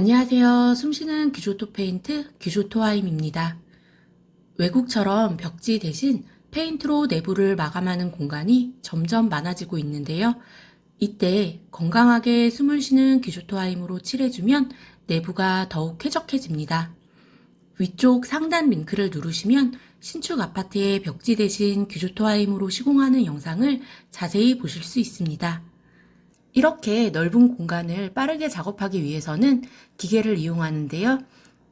안녕하세요. 숨쉬는 규조토 페인트 규조토하임입니다. 외국처럼 벽지 대신 페인트로 내부를 마감하는 공간이 점점 많아지고 있는데요. 이때 건강하게 숨을 쉬는 규조토하임으로 칠해주면 내부가 더욱 쾌적해집니다. 위쪽 상단 링크를 누르시면 신축 아파트의 벽지 대신 규조토하임으로 시공하는 영상을 자세히 보실 수 있습니다. 이렇게 넓은 공간을 빠르게 작업하기 위해서는 기계를 이용하는데요.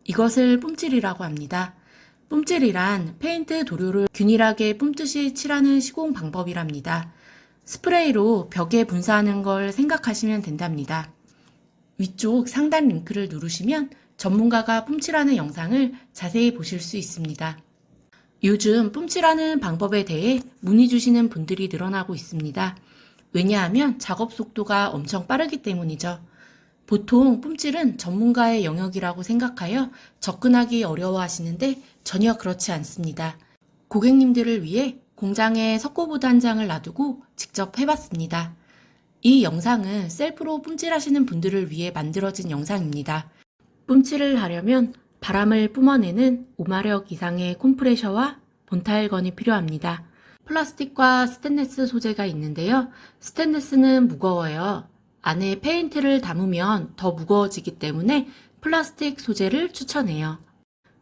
이것을 뿜질이라고 합니다. 뿜질이란 페인트 도료를 균일하게 뿜듯이 칠하는 시공 방법이랍니다. 스프레이로 벽에 분사하는 걸 생각하시면 된답니다. 위쪽 상단 링크를 누르시면 전문가가 뿜칠하는 영상을 자세히 보실 수 있습니다. 요즘 뿜칠하는 방법에 대해 문의 주시는 분들이 늘어나고 있습니다. 왜냐하면 작업 속도가 엄청 빠르기 때문이죠. 보통 뿜질은 전문가의 영역이라고 생각하여 접근하기 어려워 하시는데 전혀 그렇지 않습니다. 고객님들을 위해 공장에 석고보드 한 장을 놔두고 직접 해봤습니다. 이 영상은 셀프로 뿜질하시는 분들을 위해 만들어진 영상입니다. 뿜칠을 하려면 바람을 뿜어내는 5마력 이상의 콤프레셔와 본타일건이 필요합니다. 플라스틱과 스테인레스 소재가 있는데요. 스테인레스는 무거워요. 안에 페인트를 담으면 더 무거워지기 때문에 플라스틱 소재를 추천해요.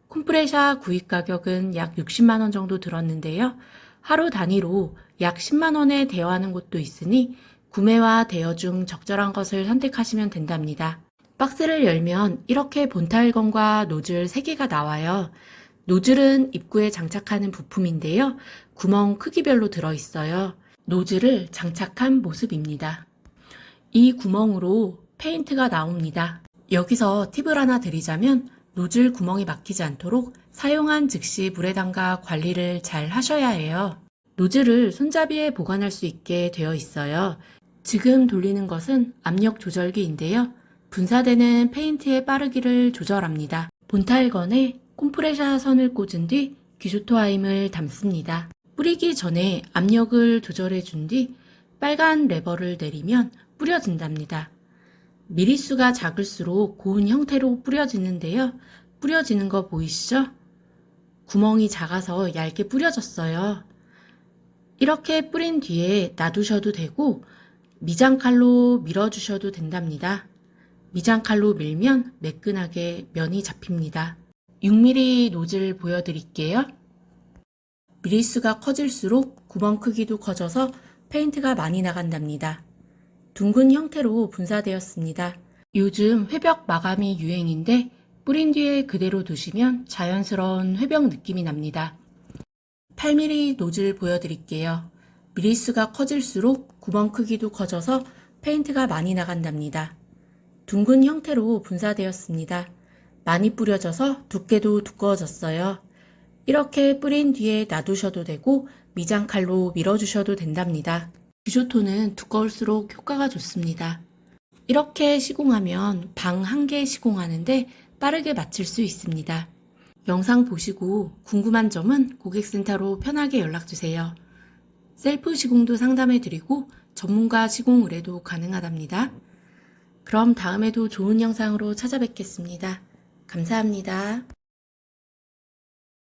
콤프레셔 구입 가격은 약 60만원 정도 들었는데요. 하루 단위로 약 10만원에 대여하는 곳도 있으니 구매와 대여 중 적절한 것을 선택하시면 된답니다. 박스를 열면 이렇게 본타일건과 노즐 3개가 나와요. 노즐은 입구에 장착하는 부품인데요. 구멍 크기별로 들어있어요. 노즐을 장착한 모습입니다. 이 구멍으로 페인트가 나옵니다. 여기서 팁을 하나 드리자면 노즐 구멍이 막히지 않도록 사용한 즉시 물에 담가 관리를 잘 하셔야 해요. 노즐을 손잡이에 보관할 수 있게 되어 있어요. 지금 돌리는 것은 압력 조절기인데요. 분사되는 페인트의 빠르기를 조절합니다. 본타일건에 콤프레셔 선을 꽂은 뒤 귀조토하임을 담습니다. 뿌리기 전에 압력을 조절해 준 뒤 빨간 레버를 내리면 뿌려진답니다. 미리수가 작을수록 고운 형태로 뿌려지는데요. 뿌려지는 거 보이시죠? 구멍이 작아서 얇게 뿌려졌어요. 이렇게 뿌린 뒤에 놔두셔도 되고 미장칼로 밀어주셔도 된답니다. 미장칼로 밀면 매끈하게 면이 잡힙니다. 6mm 노즐 보여드릴게요. 미리수가 커질수록 구멍 크기도 커져서 페인트가 많이 나간답니다. 둥근 형태로 분사되었습니다. 요즘 회벽 마감이 유행인데 뿌린 뒤에 그대로 두시면 자연스러운 회벽 느낌이 납니다. 8mm 노즐 보여드릴게요. 미리수가 커질수록 구멍 크기도 커져서 페인트가 많이 나간답니다. 둥근 형태로 분사되었습니다. 많이 뿌려져서 두께도 두꺼워졌어요. 이렇게 뿌린 뒤에 놔두셔도 되고 미장칼로 밀어주셔도 된답니다. 규조토는 두꺼울수록 효과가 좋습니다. 이렇게 시공하면 방 한 개 시공하는데 빠르게 마칠 수 있습니다. 영상 보시고 궁금한 점은 고객센터로 편하게 연락주세요. 셀프 시공도 상담해드리고 전문가 시공 의뢰도 가능하답니다. 그럼 다음에도 좋은 영상으로 찾아뵙겠습니다. 감사합니다.